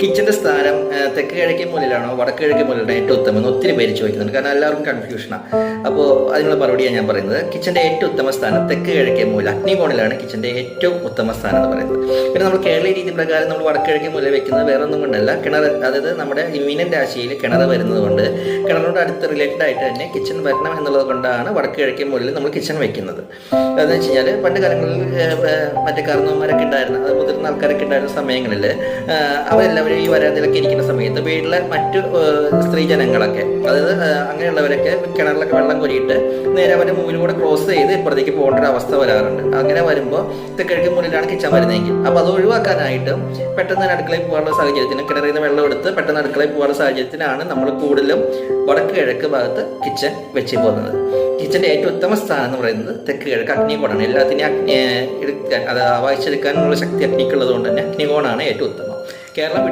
കിച്ചന്റെ സ്ഥാനം തെക്ക് കിഴക്കേ മൂലയിലാണോ വടക്ക് കിഴക്കേ മൂലയിലാണോ ഏറ്റവും ഉത്തമം എന്ന് ഒത്തിരി പേര് ചോദിക്കുന്നുണ്ട്. കാരണം എല്ലാവർക്കും കൺഫ്യൂഷനാണ് അപ്പോൾ അതിനുള്ള മറുപടിയാണ് ഞാൻ പറയുന്നത്. കിച്ചന്റെ ഏറ്റവും ഉത്തമ സ്ഥാനം തെക്ക് കിഴക്കേ മൂല അഗ്നികോണിലാണ് കിച്ചന്റെ ഏറ്റവും ഉത്തമ സ്ഥാനം എന്ന് പറയുന്നത്. പിന്നെ നമ്മൾ കേരളീയ രീതി പ്രകാരം നമ്മൾ വടക്ക് കിഴക്കേ മൂല വെക്കുന്നത് വേറെ ഒന്നും കൊണ്ടല്ല. കിണർ അതായത് നമ്മുടെ മീനൻ രാശിയിൽ കിണർ വരുന്നത് കൊണ്ട് കിണറിനോട് അടുത്ത് റിലേറ്റഡ് ആയിട്ട് തന്നെ കിച്ചൺ വരണം എന്നുള്ളത് കൊണ്ടാണ് വടക്ക് കിഴക്കേ മൂലയിൽ നമ്മൾ കിച്ചൺ വെക്കുന്നത്. അതെന്ന് വെച്ച് കഴിഞ്ഞാൽ പണ്ട് കാലങ്ങളിൽ മറ്റേ കാരണവന്മാരൊക്കെ ഉണ്ടായിരുന്ന അത് മുതിർന്ന ആൾക്കാരൊക്കെ ഉണ്ടായിരുന്ന സമയങ്ങളിൽ അവരെല്ലാവരും ഈ വരാതിലൊക്കെ ഇരിക്കുന്ന സമയത്ത് വീട്ടിലെ മറ്റു സ്ത്രീ ജനങ്ങളൊക്കെ അതായത് അങ്ങനെയുള്ളവരൊക്കെ കിണറിലൊക്കെ വെള്ളം കൊരിയിട്ട് നേരെ അവരുടെ മുമ്പിലൂടെ ക്രോസ് ചെയ്ത് ഇപ്പുറത്തേക്ക് പോകേണ്ട ഒരു അവസ്ഥ വരാറുണ്ട്. അങ്ങനെ വരുമ്പോൾ തെക്കിഴക്ക് മുന്നിലാണ് കിച്ചൺ വരുന്നതെങ്കിൽ. അപ്പോൾ അത് ഒഴിവാക്കാനായിട്ടും പെട്ടെന്ന് അടുക്കളയിൽ പോകാനുള്ള സാഹചര്യത്തിന് കിണറിൽ നിന്ന് വെള്ളം എടുത്ത് പെട്ടെന്ന് അടുക്കളയിൽ പോകാനുള്ള സാഹചര്യത്തിനാണ് നമ്മൾ കൂടുതലും വടക്ക് കിഴക്ക് ഭാഗത്ത് കിച്ചൺ വെച്ച് പോകുന്നത്. കിച്ചന്റെ ഏറ്റവും ഉത്തമ സ്ഥാനം എന്ന് പറയുന്നത് തെക്ക് കിഴക്ക് അഗ്നികോണാണ് എല്ലാത്തിനെയും അഗ്നി എടുക്കാൻ അത് ആവാഹിച്ചെടുക്കാനുള്ള ശക്തി അഗ്നിക്കുള്ളത് കൊണ്ട് തന്നെ അഗ്നികോണാണ് ഏറ്റവും ഉത്തമം. കേരളം